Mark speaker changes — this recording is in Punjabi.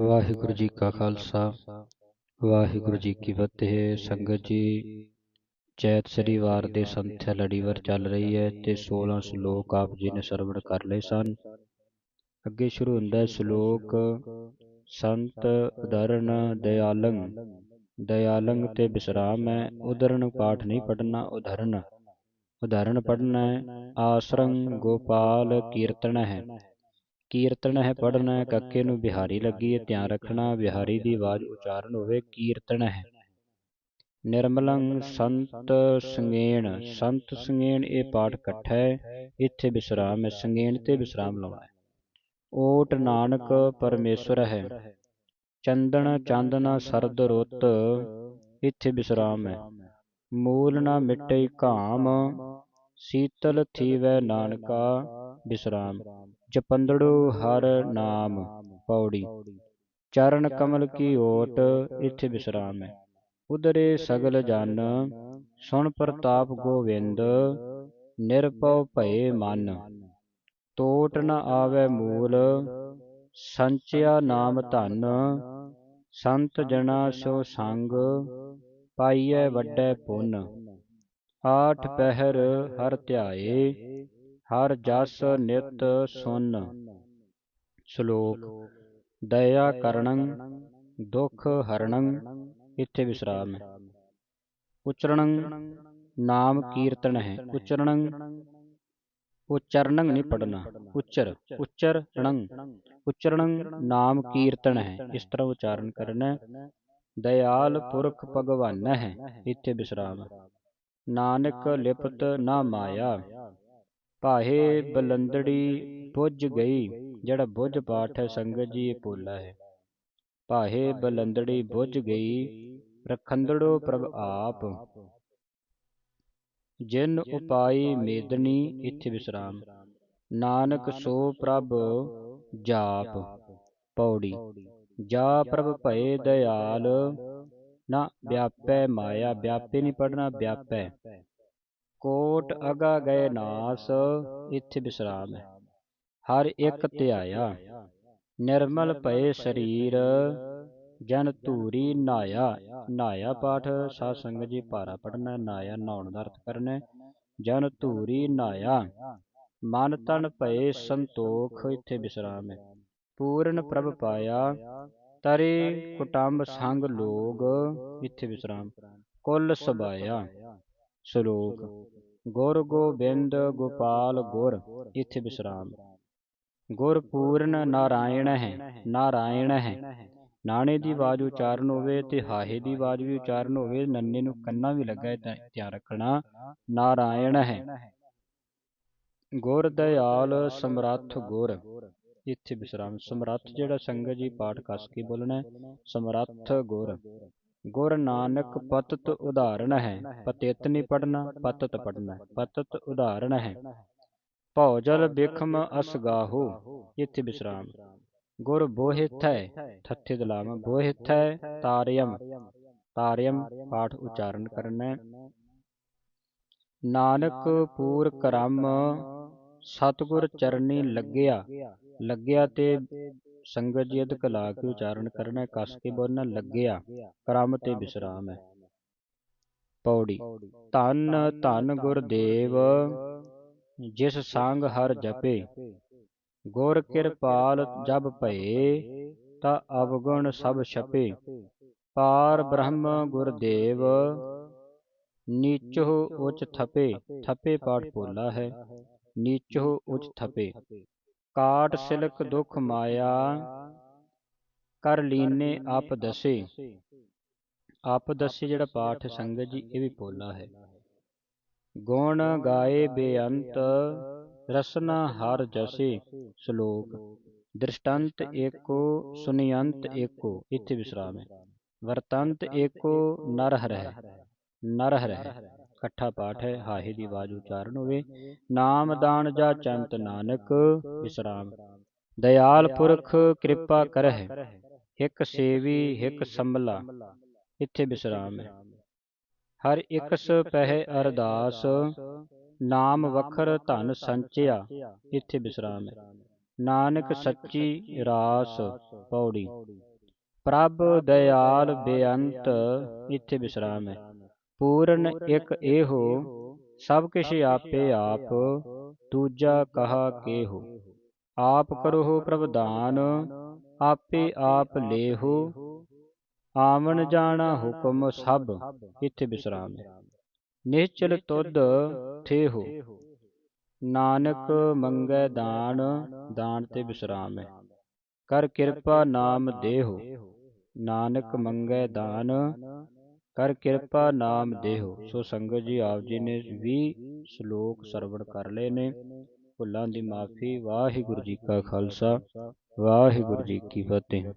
Speaker 1: ਵਾਹਿਗੁਰੂ ਜੀ ਕਾ ਖਾਲਸਾ, ਵਾਹਿਗੁਰੂ ਜੀ ਕੀ ਫਤਿਹ। ਸੰਗਤ ਜੀ, ਚੈਤ ਸ਼੍ਰੀਵਾਰ ਦੇ ਸੰਥਿਆ ਲੜੀਵਾਰ ਚੱਲ ਰਹੀ ਹੈ ਤੇ 16 ਸ਼ਲੋਕ ਆਪ ਜੀ ਨੇ ਸਰਵਣ ਕਰ ਲਏ ਸਨ। ਅੱਗੇ ਸ਼ੁਰੂ ਹੁੰਦਾ ਸ਼ਲੋਕ, ਸੰਤ ਉਦਰਨ ਦਇਆਲੰ ਦਇਆਲੰ ਤੇ ਵਿਸਰਾਮ ਹੈ, ਉਦਰਨ ਪਾਠ ਨਹੀਂ ਪੜਨਾ ਉਦਰਨ ਉਦਾਹਰਣ ਪੜਨਾ ਹੈ, ਆਸਰੰ ਗੋਪਾਲ ਕੀਰਤਨ ਹੈ। ਕੀਰਤਨ ਹੈ ਪੜਨਾ ਕੱਕੇ ਨੂੰ ਬਿਹਾਰੀ ਲੱਗੀ ਹੈ, ਧਿਆਨ ਰੱਖਣਾ ਬਿਹਾਰੀ ਦੀ ਆਵਾਜ਼ ਉਚਾਰਨ ਹੋਵੇ, ਕੀਰਤਨ ਹੈ। ਨਿਰਮਲੰ ਸੰਤ ਸੰਗੇਣ ਸੰਤ ਸੰਗੇਣ ਇਹ ਪਾਠ ਇਕੱਠਾ ਹੈ, ਇੱਥੇ ਵਿਸਰਾਮ ਹੈ, ਸੰਗੇਣ ਤੇ ਵਿਸਰਾਮ ਲਾਉਣਾ ਹੈ। ਓਟ ਨਾਨਕ ਪਰਮੇਸ਼ਵਰ ਹੈ, ਚੰਦਨ ਚਾਂਦਨਾ ਸਰਦ ਰੁੱਤ, ਇੱਥੇ ਵਿਸਰਾਮ ਹੈ। ਮੂਲ ਨਾ ਮਿਟੇ ਘਾਮ, ਸੀਤਲ ਥੀਵੈ ਨਾਨਕਾ ਵਿਸਰਾਮ ਜਪੰਦੜੂ ਹਰ ਨਾਮ ਪੌੜੀ, ਚਰਨ ਕਮਲ ਕੀ ਓਟ ਇੱਥੇ ਵਿਸਰਾਮ ਹੈ। ਉਦਰੇ ਸਗਲ ਜਨ, ਸੁਣ ਪ੍ਰਤਾਪ ਗੋਵਿੰਦ, ਨਿਰਭਉ ਭਏ ਮਨ ਟੋਟ ਨ ਆਵੇ ਮੂਲ, ਸੰਚਿਆ ਨਾਮ ਧਨ, ਸੰਤ ਜਣਾ ਸੋ ਸੰਗ, ਪਾਈਐ ਵੱਡੇ ਪੁੰਨ, ਆਠ ਪਹਿਰ ਹਰ ਧਿਆਏ ਹਰ ਜਸ ਨਿਤ ਸੁਨ ਸ਼ਲੋਕ ਦਇਆ ਕਰਣੰ ਦੁਖ ਹਰਣੰ ਇੱਥੇ ਵਿਸਰਾਮ ਹੈ ਉਚਰਣੰ ਨਾਮ ਕੀਰਤਨ ਹੈ ਉਚਰਣੰ ਉਚਰਣੰ ਨਹੀਂ ਪੜਨਾ ਉਚਰ ਉਚਰਣੰ ਉਚਰਣੰ ਨਾਮ ਕੀਰਤਨ ਹੈ ਇਸ ਤਰ੍ਹਾਂ ਉਚਾਰਨ ਕਰਨਾ ਦਇਆਲ ਪੁਰਖ ਭਗਵਾਨ ਹੈ ਇੱਥੇ ਵਿਸਰਾਮ ਨਾਨਕ ਲਿਪਤ ਨਾ ਮਾਇਆ ਭਾਹੇ ਬਲੰਦੜੀ ਬੁੱਝ ਗਈ ਜਿਹੜਾ ਬੁੱਝ ਪਾਠ ਹੈ ਸੰਗਤ ਜੀ ਇਹ ਪੋਲਾ ਹੈ। ਭਾਹੇ ਬਲੰਦੜੀ ਬੁੱਝ ਗਈ ਰਖੰਦੜੋ ਪ੍ਰਭ ਆਪ। ਜਿਨ ਉਪਾਈ ਮੇਦਨੀ ਇੱਥੇ ਵਿਸਰਾਮ। ਨਾਨਕ ਸੋ ਪ੍ਰਭ ਜਾਪ ਪੌੜੀ। ਜਾ ਪ੍ਰਭ ਭਏ ਦਇਆਲ ਨਾ ਵਿਆਪੈ ਮਾਇਆ ਵਿਆਪੇ ਨਹੀਂ ਪੜਨਾ ਵਿਆਪੈ। ਕੋਟ ਅਗਾ ਗਏ ਨਾਸ, ਇੱਥੇ ਵਿਸਰਾਮ ਹੈ। ਹਰ ਇੱਕ ਧਿਆਇਆ, ਨਿਰਮਲ ਭਏ ਸਰੀਰ, ਜਨ ਧੂਰੀ ਨਾਇਆ ਨਾਇਆ ਪਾਠ, ਸਾਧ ਸੰਗਤ ਜੀ ਭਾਰਾ ਪੜਨਾ ਨਾਇਆ ਨਹਾਉਣ ਦਾ ਅਰਥ ਕਰਨਾ ਜਨ ਧੂਰੀ ਨਾਇਆ, ਮਨ ਤਨ ਭਏ ਸੰਤੋਖ, ਇੱਥੇ ਵਿਸਰਾਮ ਹੈ। ਪੂਰਨ ਪ੍ਰਭ ਪਾਇਆ, ਤਰੇ ਕੁਟੰਬ ਸੰਗ ਲੋਗ, ਇੱਥੇ ਵਿਸਰਾਮ ਕੁੱਲ ਸਬਾਇਆ ਸ਼ਲੋਕ, ਗੁਰ ਗੋਬਿੰਦ ਗੋਪਾਲ ਗੁਰ, ਇੱਥੇ ਵਿਸਰਾਮ। ਗੁਰ ਪੂਰਨ ਨਾਰਾਇਣ ਹੈ ਨਾਰਾਇਣ ਹੈ। ਨਾਣੇ ਦੀ ਆਵਾਜ਼ ਉਚਾਰਨ ਹੋਵੇ ਤੇ ਹਾਹੇ ਦੀ ਆਵਾਜ਼ ਵੀ ਉਚਾਰਨ ਹੋਵੇ, ਨੰਨੇ ਨੂੰ ਕੰਨਾ ਵੀ ਲੱਗਾ ਹੈ ਧਿਆਨ ਰੱਖਣਾ, ਨਾਰਾਇਣ ਹੈ। ਗੁਰ ਦਇਆਲ ਸਮਰੱਥ ਗੁਰ, ਇੱਥੇ ਵਿਸਰਾਮ। ਸਮਰੱਥ ਜਿਹੜਾ ਸੰਗਤ ਜੀ ਪਾਠ ਕਸ ਕੇ ਬੋਲਣਾ ਸਮਰੱਥ ਗੁਰ। ਗੁਰ ਨਾਨਕ ਪਤਤ ਉਦਾਹਰਣ ਹੈ ਪਤਿਤ ਨਹੀਂ ਪੜਨਾ ਪਤਤ ਪੜਨਾ ਪਤਤ ਉਦਾਹਰਣ ਹੈ। ਭੌਜਲ ਬਿਖਮ ਅਸਗਾਹੋ ਇੱਥੇ ਵਿਸਰਾਮ। ਗੁਰ ਬੋਹਿਥੈ ਥੱਥੇ ਦਲਾਮ ਬੋਹਿਥੈ ਤਾਰਿਯਮ। ਤਾਰਿਯਮ। ਪਾਠ ਉਚਾਰਨ ਕਰਨਾ। ਨਾਨਕ ਪੂਰ ਕਰਮ ਸਤਗੁਰ ਚਰਨੀ ਲੱਗਿਆ। ਲੱਗਿਆ ਤੇ ਸੰਗਤ ਜੀ ਅਧਿਕ ਲਾ ਕੇ ਉਚਾਰਨ ਕਰਨਾ ਕਸ ਕੇ ਬੋਲਣਾ ਲੱਗਿਆ ਕਰਮ ਤੇ ਵਿਸਰਾਮ ਹੈ ਪੌੜੀ ਧੰਨ ਧੰਨ ਗੁਰਦੇਵ ਜਿਸ ਸੰਗ ਹਰ ਜਪੇ ਗੁਰ ਕਿਰਪਾਲ ਜਬ ਭਏ ਤਾ ਅਵਗੁਣ ਸਭ ਛਪੇ ਪਾਰ ਬ੍ਰਹਮ ਗੁਰਦੇਵ ਨੀਚੋ ਉਚ ਥਪੇ ਥਪੇ ਪਾਠ ਪੋਲਾ ਹੈ ਨੀਚੋ ਉਚ ਥਪੇ ਕਾਟ ਸਿਲਕ ਦੁਖ ਮਾਇਆ ਕਰ ਲੀਨੇ ਆਪ ਦਸੇ। ਆਪ ਦਸੇ ਜਿਹੜਾ ਪਾਠ ਸੰਗਤ ਜੀ ਇਹ ਵੀ ਪੋਲਾ ਹੈ। ਗੁਣ ਗਾਏ ਬੇਅੰਤ ਰਸਨਾ ਹਰ ਜਸੇ। ਸ਼ਲੋਕ ਦ੍ਰਿਸ਼ਟੰਤ ਏਕੋ ਸੁਨਿਯੰਤ ਏਕੋ। ਇੱਥੇ ਵਿਸਰਾਮ ਹੈ। ਵਰਤੰਤ ਏਕੋ ਨਰਹ ਰਹਿ ਨਰਹ ਰਹਿ ਇਕੱਠਾ ਪਾਠ ਹੈ ਹਾਹੇ ਦੀ ਆਵਾਜ਼ ਉਚਾਰਨ ਹੋਵੇ। ਨਾਮ ਦਾਨ ਜਾ ਚੰਤ ਨਾਨਕ ਵਿਸਰਾਮ। ਦਇਆਲ ਪੁਰਖ ਕਿਰਪਾ ਕਰਹਿ ਇੱਕ ਸੇਵੀ ਇੱਕ ਸੰਭਲਾ। ਇੱਥੇ ਵਿਸਰਾਮ ਹੈ। ਹਰ ਇਕਸ ਪਹਿ ਅਰਦਾਸ ਨਾਮ ਵਖਰ ਧਨ ਸੰਚਿਆ। ਇੱਥੇ ਵਿਸਰਾਮ ਹੈ। ਨਾਨਕ ਸੱਚੀ ਰਾਸ ਪੌੜੀ। ਪ੍ਰਭ ਦਇਆਲ ਬੇਅੰਤ ਇੱਥੇ ਵਿਸਰਾਮ ਹੈ। ਪੂਰਨ ਇੱਕ ਇਹੋ ਸਭ ਕਿਛ ਆਪੇ ਆਪ ਦੂਜਾ ਕਹਾ ਕੇਹੋ ਆਪ ਕਰੋ ਪ੍ਰਵਦਾਨ ਆਪੇ ਆਪ ਲੇਹੋ। ਆਵਣ ਜਾਣਾ ਹੁਕਮ ਸਭ ਇੱਥੇ ਵਿਸਰਾਮ ਹੈ। ਨਿਹਚਲ ਤੁਧ ਥੇਹੋ। ਨਾਨਕ ਮੰਗੈ ਦਾਨ ਦਾਨ ਤੇ ਵਿਸਰਾਮ ਹੈ। ਕਰ ਕਿਰਪਾ ਨਾਮ ਦੇਹੋ। ਨਾਨਕ ਮੰਗੈ ਦਾਨ ਕਰ ਕਿਰਪਾ ਨਾਮ ਦੇਹੋ। ਸੋ ਸੰਗਤ ਜੀ ਆਪ ਜੀ ਨੇ 20 ਸ਼ਲੋਕ ਸਰਵਣ ਕਰ ਲਏ ਨੇ। ਭੁੱਲਾਂ ਦੀ ਮਾਫੀ। ਵਾਹਿਗੁਰੂ ਜੀ ਕਾ ਖਾਲਸਾ। ਵਾਹਿਗੁਰੂ ਜੀ ਕੀ ਫਤਿਹ।